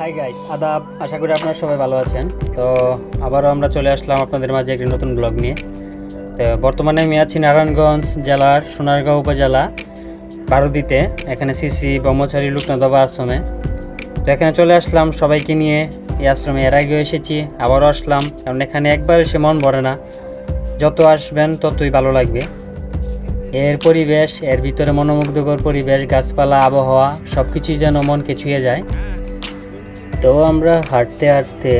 Hi guys আদাব, আশা করি আপনারা সবাই ভালো আছেন। তো আবারও আমরা চলে আসলাম আপনাদের মাঝে একটি নতুন ব্লগ নিয়ে। তো বর্তমানে আমি আছি নারায়ণগঞ্জ জেলার সোনারগাঁও উপজেলা, বারুদিতে, এখানে সিসি ব্রহ্মচারী, লোকনাথবাবা আশ্রমে। তো এখানে চলে আসলাম সবাইকে নিয়ে, এই আশ্রমে এর আগেও এসেছি, আবারও আসলাম। কারণ এখানে একবার এসে মন ভরে না। যত আসবেন, ততই ভালো লাগবে। এর পরিবেশ, এর ভিতরে মনোমুগ্ধকর পরিবেশ, গাছপালা, আবহাওয়া সব কিছুই যেন মনকে ছুঁয়ে যায়। তো আমরা হাঁটতে হাঁটতে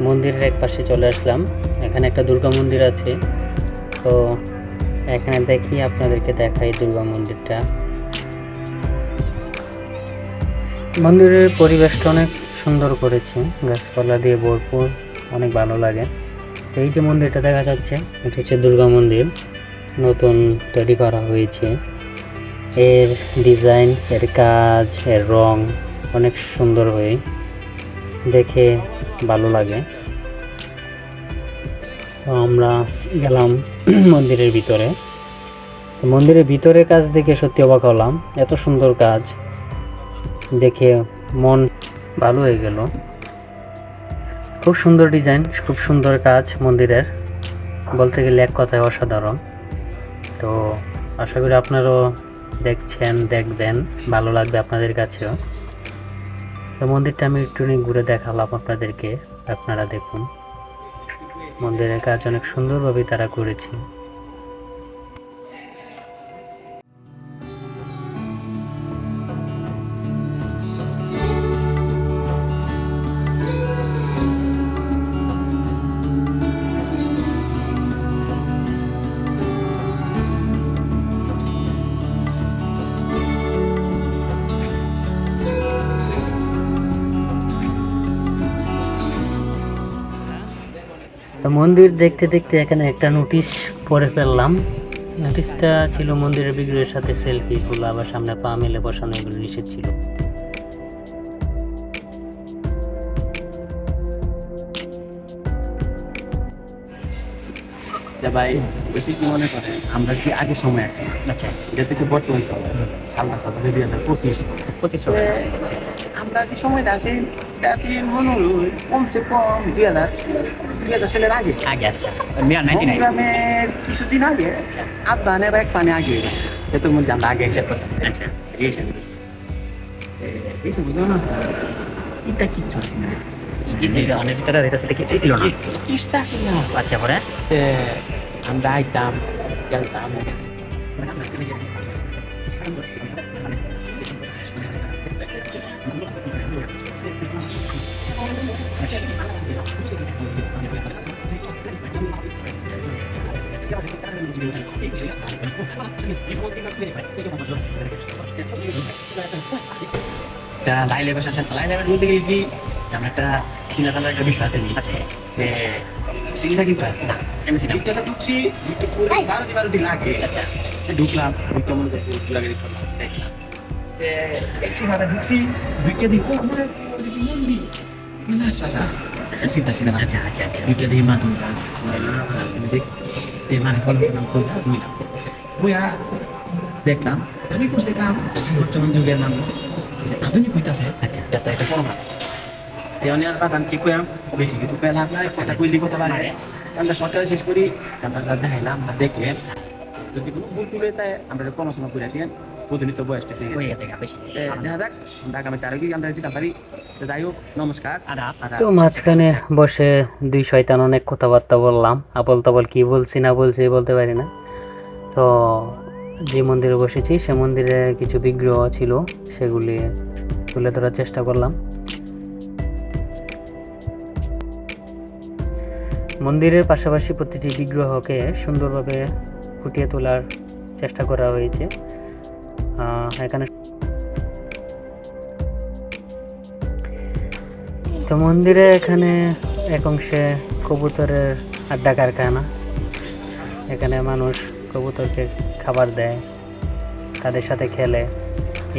মন্দিরের এক পাশে চলে আসলাম। এখানে একটা দুর্গা মন্দির আছে। তো এখানে দেখি আপনাদেরকে দেখাই দুর্গা মন্দিরটা। মন্দিরের পরিবেশটা অনেক সুন্দর করেছে। গাছপালা দিয়ে ভরপুর, অনেক ভালো লাগে। এই যে মন্দিরটা দেখা যাচ্ছে, এটা হচ্ছে দুর্গা মন্দির। নতুন তৈরি করা হয়েছে। এর ডিজাইন, এর কাজ, এর রং অনেক সুন্দর হয়ে দেখে ভালো লাগে। তো আমরা গেলাম মন্দিরের ভিতরে। তো মন্দিরের ভিতরের কাজ দেখে সত্যি অবাক হলাম। এত সুন্দর কাজ। দেখে মন ভালো হয়ে গেল। খুব সুন্দর ডিজাইন, খুব সুন্দর কাজ মন্দিরের। বলতে গেলে এক কথায় অসাধারণ। তো আশা করি আপনারাও দেখছেন, দেখবেন। ভালো লাগবে আপনাদের কাছেও। তো মন্দিরটা আমি একটু ঘুরে দেখালাম আপনাদেরকে, আপনারা দেখুন। মন্দিরের কাজ অনেক সুন্দরভাবে তারা করেছে। তো মন্দির দেখতে দেখতে এখানে একটা নোটিশ পড়ে ফেললাম। নোটিশটা ছিল মন্দিরের বিগ্রহের সাথে সেলফি তোলা আবার সামনে পা মেলে বসানো এগুলো নিষেধ ছিল। যে ভাই বেশি কি মনে করে? আমরা যে আগে সময় আছি? আচ্ছা হচ্ছে বর্তমান সময়। সালটা দুই হাজার পঁচিশ পঁচিশ আমরা যে সময়টা আছি? আছি মনে হলো কমসে কম দুই হাজার দুই হাজার সালের আগে। আগে আচ্ছা। সংগ্রামের কিছুদিন আগে আফগানের এক পানি আগে এত মধ্যে আমরা আগে হিসাব করতাম আচ্ছা। এই হিসাব করছি। এ, বুঝলো না? এটা কিচ্ছু আছে না? আচ্ছা পরে? আমরা আইতাম খেলতাম। লাইলে বসে আছেন লাইলে বলতে গেলে কি আমরা একটা কিনা দামের একটা বিষয় আছে আচ্ছা যে সিঁড়িটা কিন্তু না আমি সিঁড়িটা ঢুকছি ঢুকতে পুরো বারো দিন বারো দিন লাগে আচ্ছা ঢুকলাম ঢুকতে মনে করি লাগে দেখলাম মাথা ঢুকছি ঢুকতে দিই। দেখি মন্দির। না সাজা সিধা সিধা আচ্ছা আচ্ছা আচ্ছা। ঢুকতে দিই মা দুর্গা। দেখ তে মানে কোন মিলা বইয়া দেখলাম। আমি করছি কাম। বর্তমান যুগের নাম। আধুনিক হইতাছে। আচ্ছা। এটা একটা কোনো না তে অনেক কথা কি কইয়াম? বেশি কিছু কয়ে লাভ নাই কথা কইলি কথা পারে আমরা সরকারে শেষ করি। আমরা দেখাইলাম আমরা দেখলেন। যদি কোনো ভুল টুলে তাই আমরা পড়াশোনা করে দিলেন প্রচলিত বয়সটা হয়ে দেখা যাক আমরা আগামীতে আরও কি আমরা দিতে পারি তো যাই হোক নমস্কার। তো মাঝখানে বসে দুই শয়তান অনেক কথাবার্তা বললাম আবল তাবল কি বলছি না বলছি বলতে পারি না। তো যে মন্দিরে বসেছি সে মন্দিরে কিছু বিগ্রহ ছিল সেগুলি তুলে ধরার চেষ্টা করলাম। মন্দিরের পাশাপাশি প্রতিটি বিগ্রহকে সুন্দরভাবে ফুটিয়ে তোলার চেষ্টা করা হয়েছে। এখানে তো মন্দিরে এখানে এক অংশে কবুতরের আড্ডা কারখানা। এখানে মানুষ কবুতরকে খাবার দেয়, তাদের সাথে খেলে।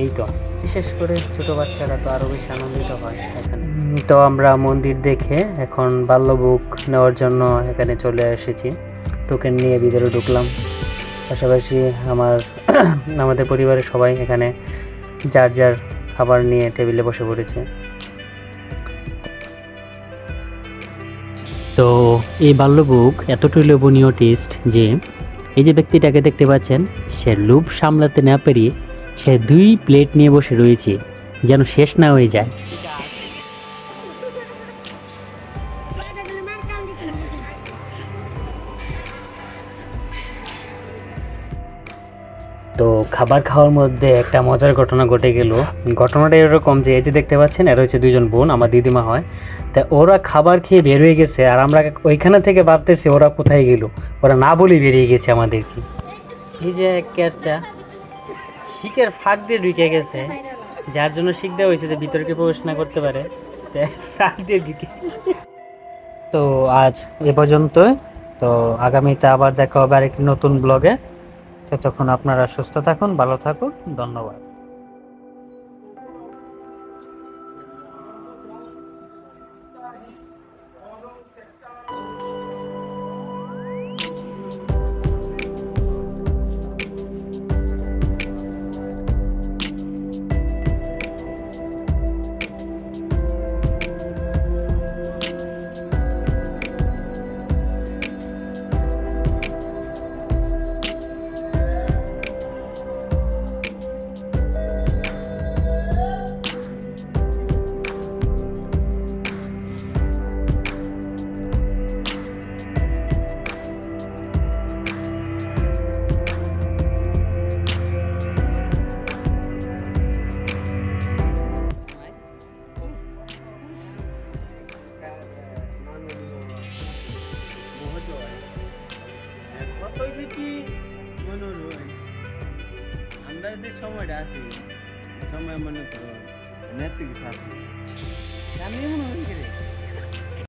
এই তো। বিশেষ করে ছোট বাচ্চারা তো আরও বেশি আনন্দিত হয় এখানে। তো আমরা মন্দির দেখে এখন বাল্যবুক নেওয়ার জন্য এখানে চলে এসেছি। টোকেন নিয়ে ভিতরে ঢুকলাম। পাশাপাশি আমার আমাদের পরিবারের সবাই এখানে যার যার খাবার নিয়ে টেবিলে বসে পড়েছে। তো এই বাল্যবুক এতটাই লোভনীয় টেস্ট যে এই যে ব্যক্তিটাকে দেখতে পাচ্ছেন, সে লোভ সামলাতে না পেরিয়ে সে দুই প্লেট নিয়ে বসে রয়েছে, যেন শেষ না হয়ে যায়। তো খাবার খাওয়ার মধ্যে একটা মজার ঘটনা ঘটে গেল। ঘটনাটা এরকম যে, এই যে দেখতে পাচ্ছেন, এরা হচ্ছে দুজন বোন, আমার দিদিমা হয়। তা ওরা খাবার খেয়ে বের হয়ে গেছে, আর আমরা ওইখানে থেকে ভাবতেছি ওরা কোথায় গেল। ওরা না বলেই বেরিয়ে গেছে আমাদেরকে। এই যে কেরচা শিকের ফাঁক দিয়ে ঢুকে গেছে। যার জন্য শিখ দেওয়া হয়েছে যে ভিতরকে প্রবেশ না করতে পারে। ফাঁক দিয়ে ঢুকে তো আজ এ পর্যন্তই। তো আগামীতে আবার দেখা হবে আরেকটি নতুন ব্লগে। ততক্ষণ আপনারা সুস্থ থাকুন ভালো থাকুন ধন্যবাদ। কতই থেকে মনে হলো আমরা যে সময়টা আছি, সময় মনে করো, নেত্রী আছে আমি মনে হয়